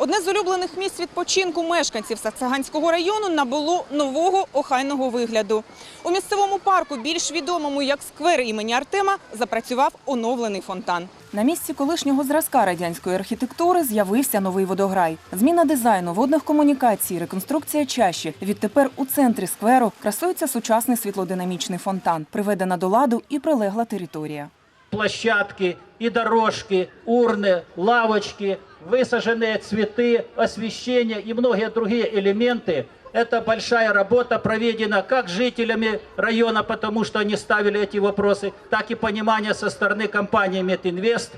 Одне з улюблених місць відпочинку мешканців Саксаганського району набуло нового охайного вигляду. У місцевому парку, більш відомому як сквер імені Артема, запрацював оновлений фонтан. На місці колишнього зразка радянської архітектури з'явився новий водограй. Зміна дизайну, водних комунікацій, реконструкція чаші. Відтепер у центрі скверу красується сучасний світлодинамічний фонтан, приведена до ладу і прилегла територія. Площадки и дорожки, урны, лавочки, высаженные цветы, освещение и многие другие элементы. Это большая работа проведена как жителями района, потому что они ставили эти вопросы, так и понимание со стороны компании Метинвест,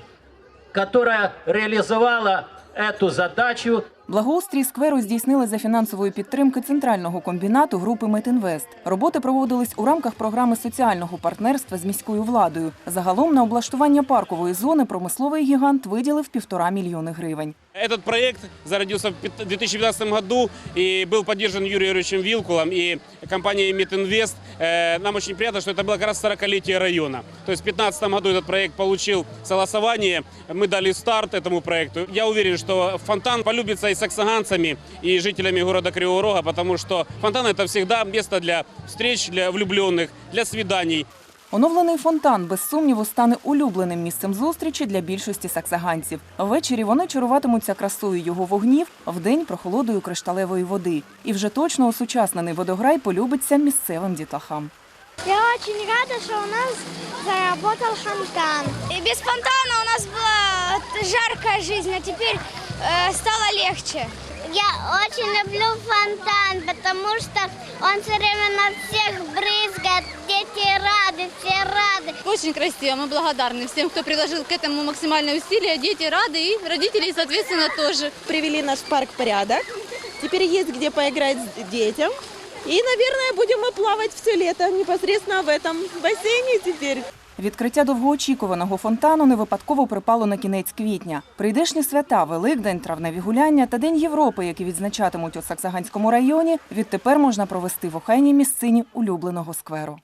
которая реализовала эту задачу Благоустрій скверу здійснили за фінансової підтримки центрального комбінату групи Метінвест. Роботи проводились у рамках програми соціального партнерства з міською владою. Загалом на облаштування паркової зони промисловий гігант виділив півтора мільйони гривень. Этот проект зародился в 2015 году и был поддержан Юрием Юрьевичем Вилкулом и компанией Метинвест. Э, Нам очень приятно, что это было как раз 40-летие района. То есть в 2015 году этот проект получил согласование, мы дали старт этому проекту. Я уверен, что фонтан полюбится и саксаганцами, и жителями города Кривого Рога, потому что фонтан это всегда место для встреч, для влюбленных, для свиданий. Оновлений фонтан, без сумніву, стане улюбленим місцем зустрічі для більшості саксаганців. Ввечері вони чаруватимуться красою його вогнів, вдень прохолодою кришталевої води. І вже точно осучаснений водограй полюбиться місцевим дітлахам. Я очень рада, что у нас заработал фонтан. И без фонтана у нас была вот жаркая жизнь, а теперь э, стало легче. Я очень люблю фонтан, потому что он все время на всех брызгает. Дети рады, все рады. Очень красиво. Мы благодарны всем, кто приложил к этому максимальные усилия. Дети рады и родители, соответственно, тоже. привели наш парк в порядок. Теперь есть где поиграть с детям. И, наверное, будем мы плавать все лето непосредственно в этом бассейне теперь. Відкриття довгоочікуваного фонтану не випадково припало на кінець квітня. Прийдешні свята, Великдень, травневі гуляння та День Європи, які відзначатимуть у Саксаганському районі, відтепер можна провести в охайній місцині улюбленого скверу.